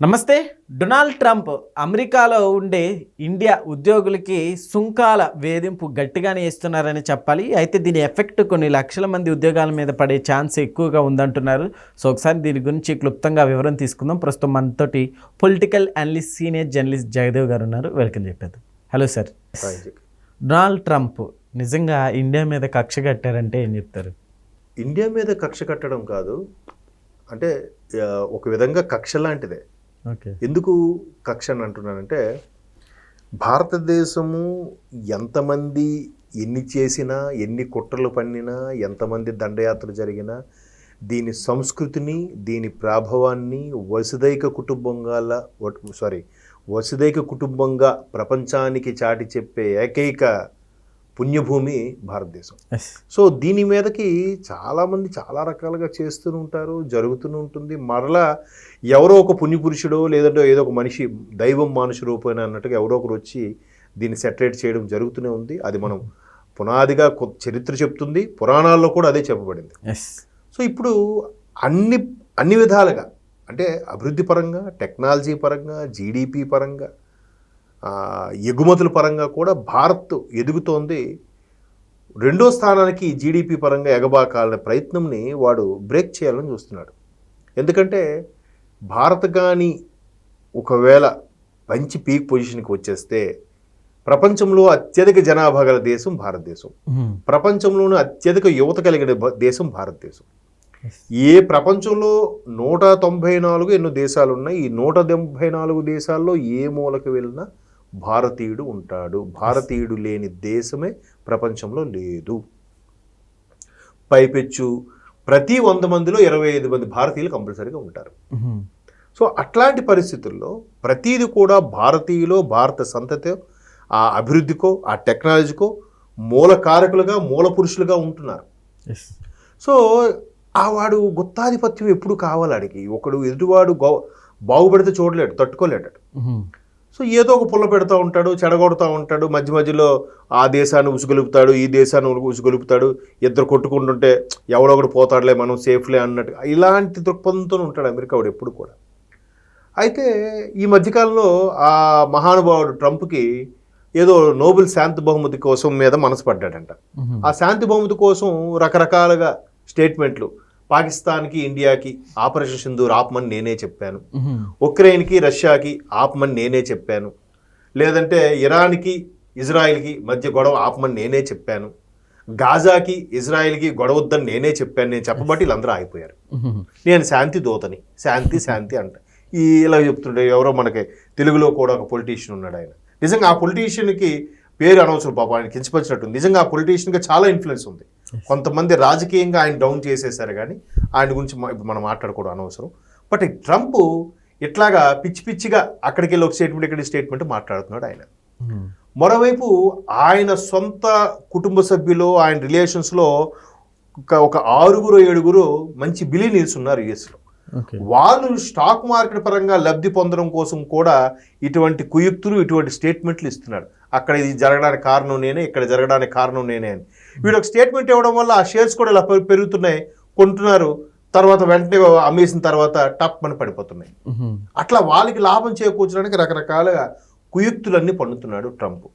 నమస్తే. Donald Trump అమెరికాలో ఉండే ఇండియా ఉద్యోగులకి సుంకాల వేధింపు గట్టిగానే ఇస్తున్నారని చెప్పాలి. అయితే దీని ఎఫెక్ట్ కొన్ని లక్షల మంది ఉద్యోగాల మీద పడే ఛాన్స్ ఎక్కువగా ఉందంటున్నారు. సో ఒకసారి దీని గురించి క్లుప్తంగా వివరం తీసుకుందాం. ప్రస్తుతం మనతోటి political analyst senior journalist Jayadev garu ఉన్నారు. వెల్కమ్ చెప్పేది హలో సార్. డొనాల్డ్ ట్రంప్ నిజంగా ఇండియా మీద కక్ష కట్టారంటే ఏం చెప్తారు? ఇండియా మీద కక్ష కట్టడం కాదు. అంటే ఒక విధంగా కక్ష లాంటిదే. ఎందుకు కక్ష అని అంటున్నానంటే భారతదేశము ఎంతమంది ఎన్ని చేసినా ఎన్ని కుట్రలు పన్నినా ఎంతమంది దండయాత్ర జరిగినా దీని సంస్కృతిని దీని ప్రాభవాన్ని వసుదైక కుటుంబంగా సారీ వసుదైక కుటుంబంగా ప్రపంచానికి చాటి చెప్పే ఏకైక పుణ్యభూమి భారతదేశం. సో దీని మీదకి చాలామంది చాలా రకాలుగా చేస్తూ ఉంటారు జరుగుతూ ఉంటుంది. మరలా ఎవరో ఒక పుణ్యపురుషుడో లేదంటే ఏదో ఒక మనిషి దైవం మానుష రూపేణ అన్నట్టుగా ఎవరో ఒకరు వచ్చి దీన్ని సెటరేట్ చేయడం జరుగుతూనే ఉంది. అది మనం పునాదిగా చరిత్ర చెప్తుంది. పురాణాల్లో కూడా అదే చెప్పబడింది. సో ఇప్పుడు అన్ని అన్ని విధాలుగా అంటే అభివృద్ధి పరంగా టెక్నాలజీ పరంగా జీడిపి పరంగా ఎగుమతుల పరంగా కూడా భారత్ ఎదుగుతోంది. రెండో స్థానానికి జీడిపి పరంగా ఎగబాకాలనే ప్రయత్నంని వాడు బ్రేక్ చేయాలని చూస్తున్నాడు. ఎందుకంటే భారత్ కానీ ఒకవేళ మంచి పీక్ పొజిషన్కి వచ్చేస్తే ప్రపంచంలో అత్యధిక జనాభా గల దేశం భారతదేశం. ప్రపంచంలోనే అత్యధిక యువత కలిగిన దేశం భారతదేశం. ఏ ప్రపంచంలో నూట తొంభై నాలుగు ఎన్నో దేశాలు ఉన్నాయి ఈ నూట డెబ్భై నాలుగు దేశాల్లో ఏ మూలకు వెళ్ళినా భారతీయుడు ఉంటాడు. భారతీయుడు లేని దేశమే ప్రపంచంలో లేదు. పైపెచ్చు ప్రతి వంద మందిలో ఇరవై ఐదు మంది భారతీయులు కంపల్సరీగా ఉంటారు. సో అట్లాంటి పరిస్థితుల్లో ప్రతీది కూడా భారతీయులో భారత సంతతి ఆ అభివృద్ధికో ఆ టెక్నాలజీకో మూల కారకులుగా మూల పురుషులుగా ఉంటున్నారు. సో ఆ వాడు గుత్తాధిపత్యం ఎప్పుడు కావాలి ఆడికి ఒకడు ఎదుటివాడు గౌ బాగుపడితే చూడలేడు తట్టుకోలేడు. సో ఏదో ఒక పుల్ల పెడతా ఉంటాడు చెడగొడతా ఉంటాడు మధ్య మధ్యలో ఆ దేశాన్ని ఉసుగొలుపుతాడు ఈ దేశాన్ని ఉసుగొలుపుతాడు ఇద్దరు కొట్టుకుంటుంటే ఎవడో ఒకడు పోతాడులే మనం సేఫ్లే అన్నట్టు. ఇలాంటి దృక్పథంతో ఉంటాడు అమెరికా వాడు ఎప్పుడు కూడా. అయితే ఈ మధ్యకాలంలో ఆ మహానుభావుడు ట్రంప్కి ఏదో నోబెల్ శాంతి బహుమతి కోసం మీద మనసు పడ్డాడంట. ఆ శాంతి బహుమతి కోసం రకరకాలుగా స్టేట్మెంట్లు పాకిస్తాన్కి ఇండియాకి ఆపరేషన్ సింధూర్ ఆపమని నేనే చెప్పాను. ఉక్రెయిన్కి రష్యాకి ఆపమని నేనే చెప్పాను. లేదంటే ఇరాన్కి ఇజ్రాయిల్కి మధ్య గొడవ ఆపమని నేనే చెప్పాను. గాజాకి ఇజ్రాయిల్కి గొడవ వద్దని నేనే చెప్పాను. నేను చెప్పబట్టి వీళ్ళందరూ ఆగిపోయారు. నేను శాంతి దూతని. శాంతి శాంతి అంట. ఈ ఇలా చెప్తుండే ఎవరో మనకి తెలుగులో కూడా ఒక పొలిటీషియన్ ఉన్నాడు ఆయన. నిజంగా ఆ పొలిటీషియన్కి పేరు అనవసరం పాప. ఆయన కించపరిచినట్టు నిజంగా ఆ పొలిటీషియన్కి చాలా ఇన్ఫ్లుయెన్స్ ఉంది. కొంతమంది రాజకీయంగా ఆయన డౌన్ చేసేసారు కానీ ఆయన గురించి మనం మాట్లాడుకోవడం అనవసరం. బట్ ట్రంప్ ఇట్లాగా పిచ్చి పిచ్చిగా అక్కడికి వెళ్ళి ఒక స్టేట్మెంట్ ఇక్కడ స్టేట్మెంట్ మాట్లాడుతున్నాడు ఆయన. మరోవైపు ఆయన సొంత కుటుంబ సభ్యులు ఆయన రిలేషన్స్లో ఒక ఒక ఆరుగురు ఏడుగురు మంచి బిలీనియర్స్ ఉన్నారు యుఎస్లో. వాళ్ళు స్టాక్ మార్కెట్ పరంగా లబ్ధి పొందడం కోసం కూడా ఇటువంటి కుయుక్తులు ఇటువంటి స్టేట్మెంట్లు ఇస్తున్నాడు అక్కడ ఇది జరగడానికి కారణం నేనే ఇక్కడ జరగడానికి కారణం నేనే అని. వీడు ఒక స్టేట్మెంట్ ఇవ్వడం వల్ల ఆ షేర్స్ కూడా ఇలా పెరు- పెరుగుతున్నాయి కొంటున్నారు. తర్వాత వెంటనే అమ్మేసిన తర్వాత టప్ అని పడిపోతున్నాయి. అట్లా వాళ్ళకి లాభం చేకూర్చడానికి రకరకాలుగా కుయుక్తులన్నీ పన్నుతున్నాడు ట్రంప్.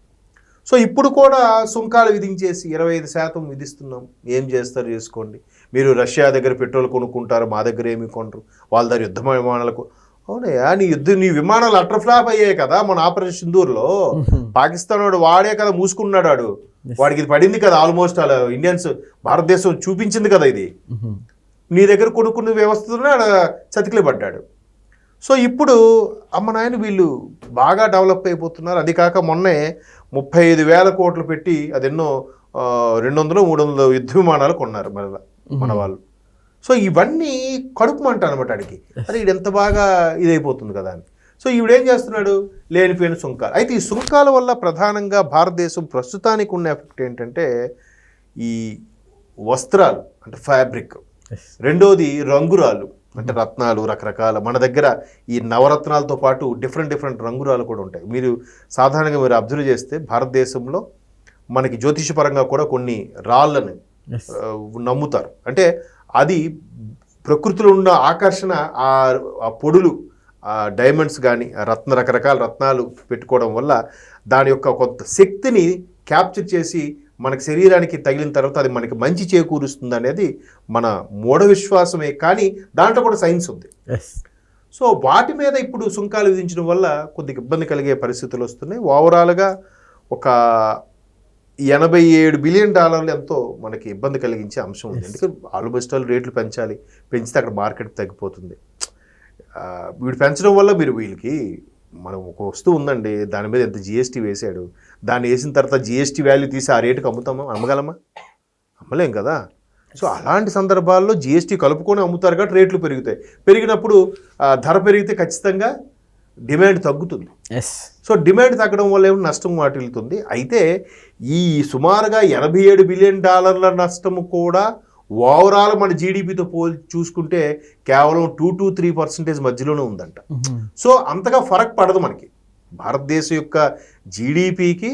సో ఇప్పుడు కూడా సుంకాలు విధించేసి ఇరవై ఐదు శాతం విధిస్తున్నాం. ఏం చేస్తారు చేసుకోండి. మీరు రష్యా దగ్గర పెట్రోల్ కొనుక్కుంటారు మా దగ్గర ఏమి కొనరు. వాళ్ళ దగ్గర యుద్ధ విమానాలకు అవునయ్యా నీ యుద్ధ నీ విమానాలు అట్రఫ్లాప్ అయ్యాయి కదా మన ఆపరేషన్ సింధూర్లో. పాకిస్తాన్ వాడు వాడే కదా మూసుకున్నాడు వాడు వాడికి ఇది పడింది కదా ఆల్మోస్ట్ అలా ఇండియన్స్ భారతదేశం చూపించింది కదా ఇది. నీ దగ్గర కొనుక్కున్న వ్యవస్థతోనే ఆడ చతికిలి పడ్డాడు సో ఇప్పుడు అమ్మ నాయన వీళ్ళు బాగా డెవలప్ అయిపోతున్నారు. అది కాక మొన్నే ముప్పై ఐదు వేల కోట్లు పెట్టి అదెన్నో రెండు వందలు మూడు వందలు యుద్ధ విమానాలు కొన్నారు మన మన వాళ్ళు. సో ఇవన్నీ కడుపు మంట అనమాట ఆడికి అరే ఇది ఎంత బాగా ఇదైపోతుంది కదా అని. సో ఈవిడేం చేస్తున్నాడు? లేనిపోయిన సుంకాలు. అయితే ఈ సుంకాల వల్ల ప్రధానంగా భారతదేశం ప్రస్తుతానికి ఉన్న ఎఫెక్ట్ ఏంటంటే ఈ వస్త్రాలు అంటే ఫ్యాబ్రిక్. రెండోది రంగురాలు అంటే రత్నాలు రకరకాల. మన దగ్గర ఈ నవరత్నాలతో పాటు డిఫరెంట్ డిఫరెంట్ రంగురాలు కూడా ఉంటాయి. మీరు సాధారణంగా మీరు అబ్జర్వ్ చేస్తే భారతదేశంలో మనకి జ్యోతిషపరంగా కూడా కొన్ని రాళ్ళని నమ్ముతారు. అంటే అది ప్రకృతిలో ఉన్న ఆకర్షణ ఆ పొడులు ఆ డైమండ్స్ కానీ రత్న రకరకాల రత్నాలు పెట్టుకోవడం వల్ల దాని యొక్క కొంత శక్తిని క్యాప్చర్ చేసి మనకి శరీరానికి తగిలిన తర్వాత అది మనకి మంచి చేకూరుస్తుంది అనేది మన మూఢ విశ్వాసమే. కానీ దాంట్లో కూడా సైన్స్ ఉంది. సో వాటి మీద ఇప్పుడు సుంకాలు విధించడం వల్ల కొద్దిగా ఇబ్బంది కలిగే పరిస్థితులు వస్తున్నాయి. ఓవరాల్గా ఒక ఎనభై ఏడు బిలియన్ డాలర్లు ఎంతో మనకి ఇబ్బంది కలిగించే అంశం ఉంది. ఎందుకంటే ఆల్మోస్ట్ ఆల్ రేట్లు పెంచాలి పెంచితే అక్కడ మార్కెట్ తగ్గిపోతుంది. వీడు పెంచడం వల్ల మీరు వీళ్ళకి మనం ఒక వస్తువు ఉందండి దాని మీద ఎంత జిఎస్టీ వేసాడు దాన్ని వేసిన తర్వాత జిఎస్టీ వాల్యూ తీసి ఆ రేటుకి అమ్ముతామా? అమ్మగలమా? అమ్మలేం కదా. సో అలాంటి సందర్భాల్లో జిఎస్టీ కలుపుకొని అమ్ముతారు కాబట్టి రేట్లు పెరుగుతాయి. పెరిగినప్పుడు ధర పెరిగితే ఖచ్చితంగా డిమాండ్ తగ్గుతుంది. ఎస్ సో డిమాండ్ తగ్గడం వల్ల ఏమో నష్టం వాటిల్లుతుంది. అయితే ఈ సుమారుగా ఎనభై ఏడు బిలియన్ డాలర్ల నష్టము కూడా ఓవరాల్ మన జీడిపితో పోల్ చూసుకుంటే కేవలం టూ టు త్రీ పర్సెంటేజ్ మధ్యలోనే ఉందంట. సో అంతగా ఫరక్ పడదు మనకి. భారతదేశం యొక్క జీడిపికి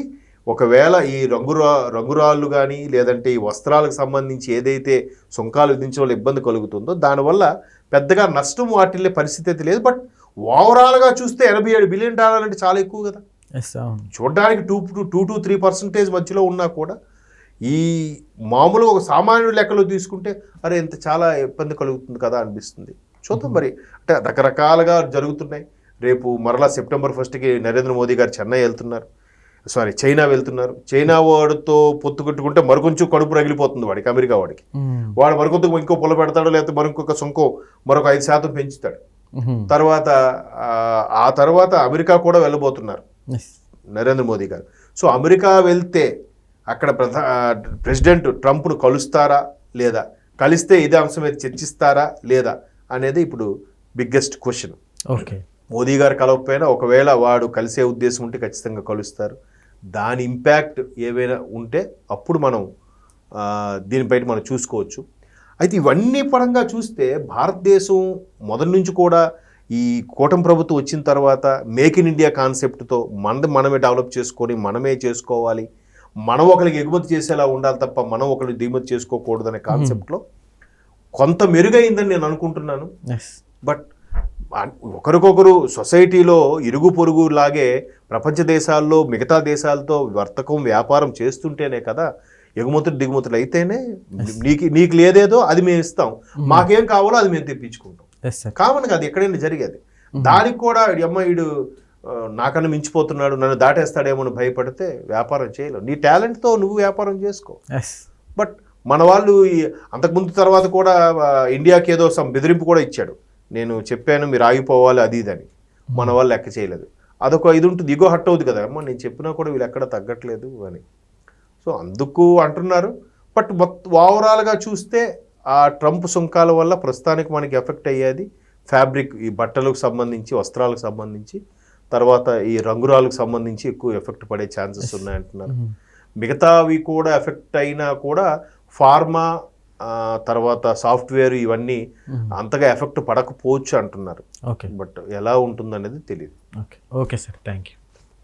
ఒకవేళ ఈ రంగురా రంగురాళ్ళు కానీ లేదంటే ఈ వస్త్రాలకు సంబంధించి ఏదైతే సుంకాలు విధించడం ఇబ్బంది కలుగుతుందో దానివల్ల పెద్దగా నష్టం వాటిల్లే పరిస్థితి అయితే లేదు. బట్ ఓవరాల్గా చూస్తే ఎనభై ఏడు బిలియన్ డాలర్ అంటే చాలా ఎక్కువ కదా. చూడడానికి two to two to three percentage మధ్యలో ఉన్నా కూడా ఈ మామూలు ఒక సామాన్యుడి లెక్కలో తీసుకుంటే అరే ఇంత చాలా ఇబ్బంది కలుగుతుంది కదా అనిపిస్తుంది. చూద్దాం మరి. అంటే రకరకాలుగా జరుగుతున్నాయి. రేపు మరలా సెప్టెంబర్ ఫస్ట్కి నరేంద్ర మోదీ గారు చెన్నై వెళ్తున్నారు. సారీ చైనా వెళ్తున్నారు. చైనా వాడితో పొత్తు కట్టుకుంటే మరికొంచెం కడుపు రగిలిపోతుంది వాడికి అమెరికా వాడికి. వాడు మరికొంత ఇంకో పొల పెడతాడు లేకపోతే మరొక సుంకం మరొక ఐదు శాతం పెంచుతాడు. తర్వాత ఆ, తర్వాత అమెరికా కూడా వెళ్ళబోతున్నారు. నరేంద్ర మోదీ గారు. సో అమెరికా వెళ్తే అక్కడ ప్రధా ప్రెసిడెంట్ ట్రంప్ను కలుస్తారా లేదా? కలిస్తే ఇదే అంశం మీద చర్చిస్తారా లేదా అనేది ఇప్పుడు బిగ్గెస్ట్ క్వశ్చన్. ఓకే. మోదీ గారు కలవకపోయినా ఒకవేళ వాడు కలిసే ఉద్దేశం ఉంటే ఖచ్చితంగా కలుస్తారు. దాని ఇంపాక్ట్ ఏవైనా ఉంటే అప్పుడు మనం ఆ, దీనిపైన మనం చూసుకోవచ్చు. అయితే ఇవన్నీ పరంగా చూస్తే భారతదేశం మొదటి నుంచి కూడా ఈ కూటమి ప్రభుత్వం వచ్చిన తర్వాత మేక్ ఇన్ ఇండియా కాన్సెప్ట్తో మనది మనమే డెవలప్ చేసుకొని మనమే చేసుకోవాలి. మనం ఒకరికి ఎగుమతి చేసేలా ఉండాలి తప్ప మనం ఒకరికి దిగుమతి చేసుకోకూడదు అనే కాన్సెప్ట్లో కొంత మెరుగైందని నేను అనుకుంటున్నాను. బట్ ఒకరికొకరు సొసైటీలో ఇరుగు పొరుగు లాగే ప్రపంచ దేశాల్లో మిగతా దేశాలతో వర్తకం వ్యాపారం చేస్తుంటేనే కదా ఎగుమతులు దిగుమతులు అయితేనే నీకు నీకు లేదేదో అది మేము ఇస్తాం. మాకేం కావాలో అది మేము తెప్పించుకుంటాం. ఎస్ సార్ కామన్ కాదు ఎక్కడైనా జరిగేది. దానికి కూడా అమ్మాయిడు నాకన్నా మించిపోతున్నాడు నన్ను దాటేస్తాడేమో అని భయపడితే వ్యాపారం చేయలేవు నీ టాలెంట్తో నువ్వు వ్యాపారం చేసుకో. బట్ మన వాళ్ళు అంతకుముందు తర్వాత కూడా ఇండియాకి ఏదో సమ్ బెదిరింపు కూడా ఇచ్చాడు. నేను చెప్పాను మీరు ఆగిపోవాలి అది ఇది అని. మన వాళ్ళు లెక్క చేయలేదు. అదొక ఇది ఉంటుంది ఇగో హట్ అవుతుంది కదా. అమ్మ నేను చెప్పినా కూడా వీళ్ళు ఎక్కడ తగ్గట్లేదు అని. సో అందుకు అంటున్నారు. బట్ మొత్తం ఓవరాల్గా చూస్తే ఆ ట్రంప్ సుంకాల వల్ల ప్రస్తుతానికి మనకి ఎఫెక్ట్ అయ్యేది ఫ్యాబ్రిక్ ఈ బట్టలకు సంబంధించి వస్త్రాలకు సంబంధించి. తర్వాత ఈ రంగురాలకు సంబంధించి ఎక్కువ ఎఫెక్ట్ పడే ఛాన్సెస్ ఉన్నాయంటున్నారు. మిగతావి కూడా ఎఫెక్ట్ అయినా కూడా ఫార్మా తర్వాత సాఫ్ట్వేర్ ఇవన్నీ అంతగా ఎఫెక్ట్ పడకపోవచ్చు అంటున్నారు. ఓకే. బట్ ఎలా ఉంటుందనేది తెలియదు okay. Okay sir. Thank you